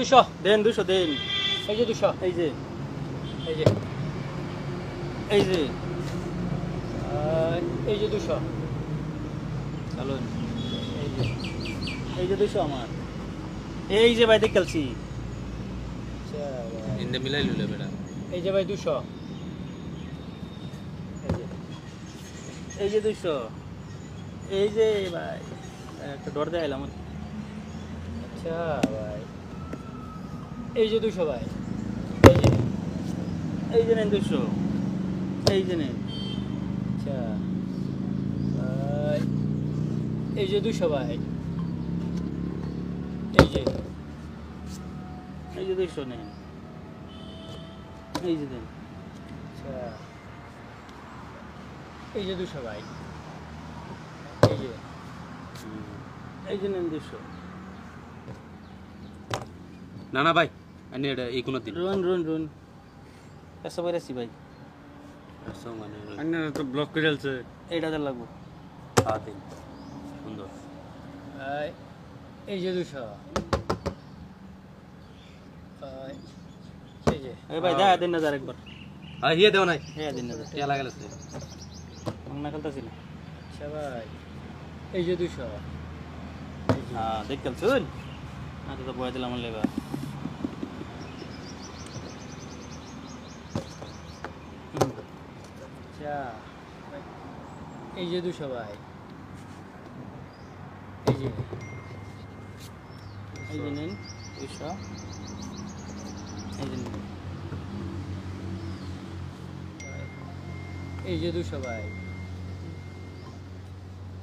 দুশো দেন দুশো দেন। এই যে দুশো এই যে এই যে এই যে এই যে দুশো। চলুন এই যে এই যে দুশো আমার। এই যে ভাই দেখছি ইন্দে মিলাই লুলে বেটা। এই যে ভাই দুশো। এই যে এই যে দুশো। এই যে ভাই একটা ডর দেখাইলাম। আচ্ছা ভাই। এই যে দুশো ভাই। এই যে এই যে নেন দুশো। এই যে নেন। আচ্ছা। এই যে দুশো ভাই। এই যে। এই যে দুশো নেন। এই যে দেন আচ্ছা। এই যে দুশো ভাই। এই যে। এই যে নেন দুশো। না না ভাই এটা দিন রুন রুন রুন ভাই মানে আন্না তো ব্লক করে আছে এইটা দেন লাগবো দিন সুন্দর ভাই এই যে দুশো ভাই এই যে এই ভাই দেখা দিন না যার একবার হ্যাঁ হিয়ে দেও নাই হ্যাঁ দিন না যার টিয়া লাগালে না খেলতেছি না আচ্ছা ভাই এই যে দুশো হ্যাঁ দেখ খেলছুন তো বয়ে দিলাম লেবা আচ্ছা এই যে দুশো ভাই। এই যে এই যে নেন দুশো। এই যে নেন। এই যে দুশো ভাই।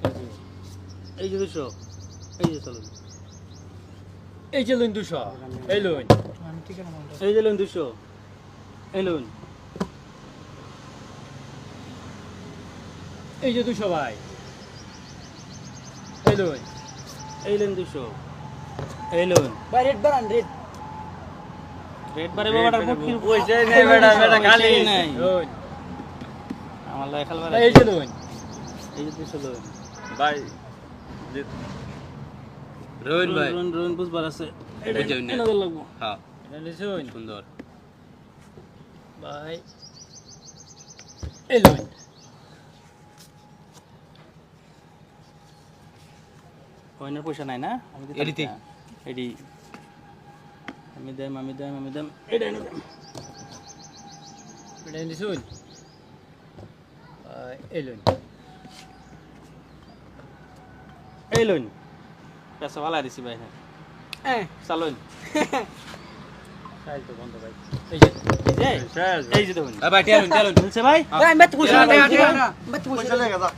এই যে এই যে দুশো। এই যে চলুন। এই যে লোন দুশো। এই লোন এই যে লোন দুশো। এই লোন এই যে দুশো ভাই। এই লোন এই লোন দুশো। এই ভাই রেট বাড়ান রেট রেট বারে বাবাটার মুখ কি পয়সাই নেই বেটা বেটা খালি। নাই। আমার লাগে খেলবার এই যে লোন এই যে দুশো লোন ভাই রোহিন ভাই। রুন রুন বুঝবার আছে। এটা এই যে নেন। লাগবো। হ্যাঁ। এটা লিখুন সুন্দর। ভাই। এই লোন কয়নার পয়সা নাই না? আমি এডিতে? এডি আমি দেম আমি দেম আমি দেম। এটা এনে দেম এটা লিখুন এই লোন এই লোন ভালো দিছি ভাই। হ্যাঁ চালুন এই যে। ভাই লেগে যা